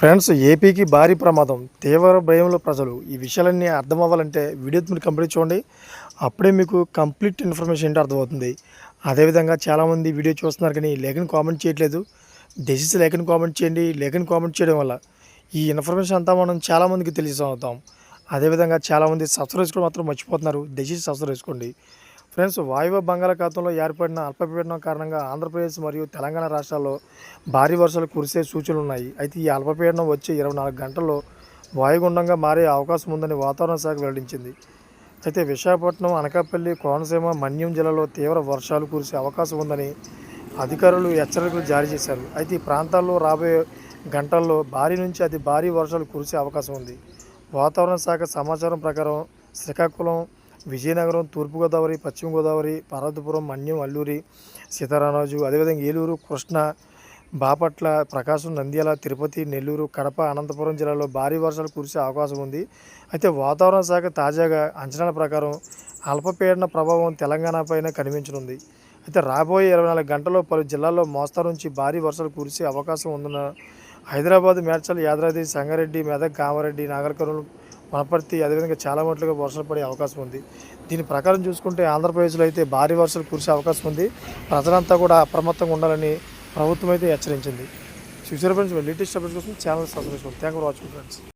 Friends ఏపీకి భారీ ప్రమాదం. తీవ్ర భయంలో ప్రజలు. ఈ విషయాలన్నీ అర్థం అవ్వాలంటే వీడియో మీరు కంప్లీట్ చూడండి. అప్పుడే మీకు కంప్లీట్ ఇన్ఫర్మేషన్ ఏంటో అర్థమవుతుంది. అదేవిధంగా చాలామంది వీడియో చూస్తున్నారు కానీ లేఖని కామెంట్ చేయట్లేదు. దయచేసి లేఖని కామెంట్ చేయండి. లేఖని కామెంట్ చేయడం వల్ల ఈ ఇన్ఫర్మేషన్ అంతా మనం చాలామందికి తెలియజేస్తాం అదేవిధంగా చాలామంది సబ్స్క్రైబ్ చేసుకోవడం మాత్రం మర్చిపోతున్నారు. దయచేసి సబ్స్క్రైబ్ చేసుకోండి. ఫ్రెండ్స్ వాయువ్య బంగాళాఖాతంలో ఏర్పడిన అల్పపీడనం కారణంగా ఆంధ్రప్రదేశ్ మరియు తెలంగాణ రాష్ట్రాల్లో భారీ వర్షాలు కురిసే సూచనలు ఉన్నాయి. అయితే ఈ అల్పపీడనం వచ్చే ఇరవై నాలుగు గంటల్లో వాయుగుండంగా మారే అవకాశం ఉందని వాతావరణ శాఖ వెల్లడించింది. అయితే విశాఖపట్నం అనకాపల్లి కోనసీమ మన్యం జిల్లాలో తీవ్ర వర్షాలు కురిసే అవకాశం ఉందని అధికారులు హెచ్చరికలు జారీ చేశారు. అయితే ఈ ప్రాంతాల్లో రాబోయే గంటల్లో భారీ నుంచి అతి భారీ వర్షాలు కురిసే అవకాశం ఉంది. వాతావరణ శాఖ సమాచారం ప్రకారం శ్రీకాకుళం విజయనగరం తూర్పుగోదావరి పశ్చిమ గోదావరి పార్వతీపురం మన్యం అల్లూరి సీతారామరాజు అదేవిధంగా ఏలూరు కృష్ణ బాపట్ల ప్రకాశం నంద్యాల తిరుపతి నెల్లూరు కడప అనంతపురం జిల్లాలో భారీ వర్షాలు కురిసే అవకాశం ఉంది. అయితే వాతావరణ శాఖ తాజాగా అంచనాల ప్రకారం అల్పపీడన ప్రభావం తెలంగాణ పైన కనిపించనుంది. అయితే రాబోయే ఇరవై నాలుగు గంటల్లో పలు జిల్లాల్లో మోస్తరు నుంచి భారీ వర్షాలు కురిసే అవకాశం ఉందన్న హైదరాబాద్ మేడ్చల్ యాదాద్రి సంగారెడ్డి మెదక్ కామారెడ్డి నాగర్ కర్నూలు వనపర్తి అదేవిధంగా చాలా మట్లుగా వర్షాలు పడే అవకాశం ఉంది. దీని ప్రకారం చూసుకుంటే ఆంధ్రప్రదేశ్లో అయితే భారీ వర్షాలు కురిసే అవకాశం ఉంది. ప్రజలంతా కూడా అప్రమత్తంగా ఉండాలని ప్రభుత్వం అయితే హెచ్చరించింది. ఫ్యూచర్ ఫ్రెండ్స్ లేటెస్ట్ అప్డేట్స్ కోసం ఛానల్ సబ్స్క్రైబ్ చేసుకోండి. Thank for watching friends.